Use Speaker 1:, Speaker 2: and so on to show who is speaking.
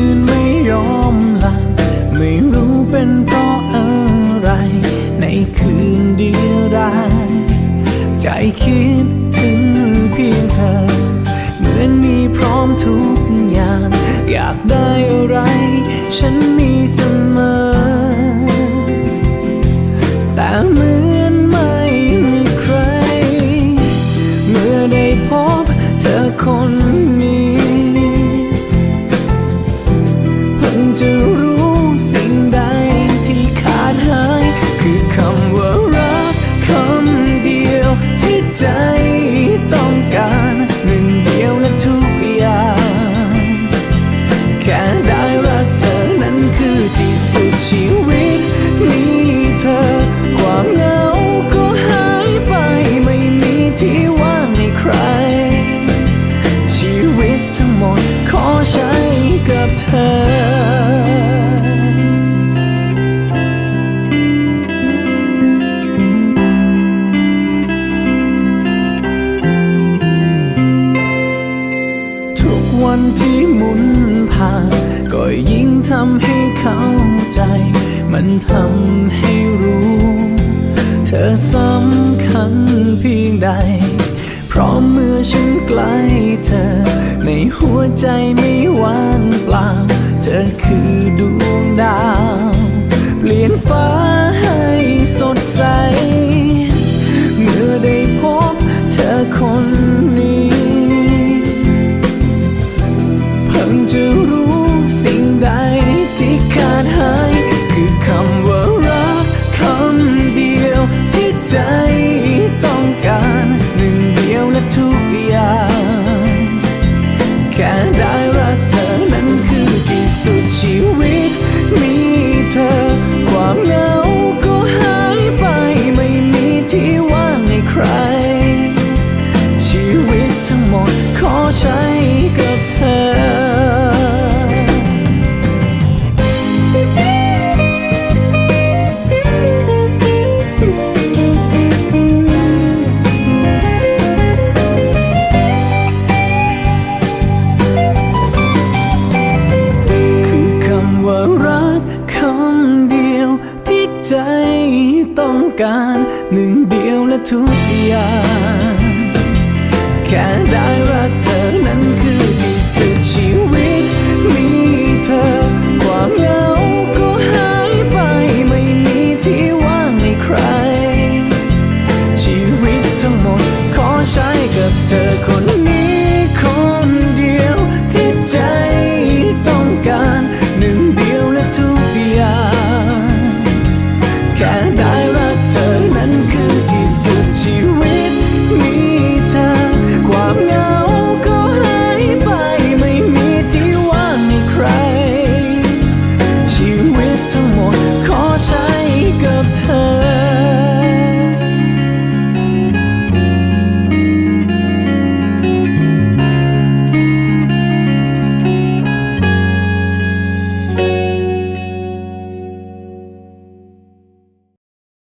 Speaker 1: ืนไม่ยอมหลับไม่รู้เป็นเพราะอะไร ในคืนเดียวดายใจคิดถึงเพียงเธอ เหมือนมีพร้อมทุกอย่าง อยากได้อะไร ฉันมีเสมอ แต่เหมือนไม่มีใคร เมื่อได้พบเธอคน หมด ขอใช้กับเธอทุกวันที่หมุนผ่านก็ยิ่งทำให้เข้าใจ มันทำให้รู้ เธอสำคัญเพียงใด หัวใจไม่ว่างเปล่า เธอคือดวงดาว เปลี่ยนฟ้าให้สดใส เมื่อได้พบเธอคนนี้ เพิ่งจะรู้สิ่งใดที่ขาดหาย คือคำว่ารักคำเดียวที่ใจ ต้องการหนึ่งเดียวและทุกอย่าง แค่ได้รักเธอนั้นคือที่สุดชีวิต มีเธอ ความเหงาก็หายไปไม่มีที่ว่างให้ใคร ชีวิตทั้งหมด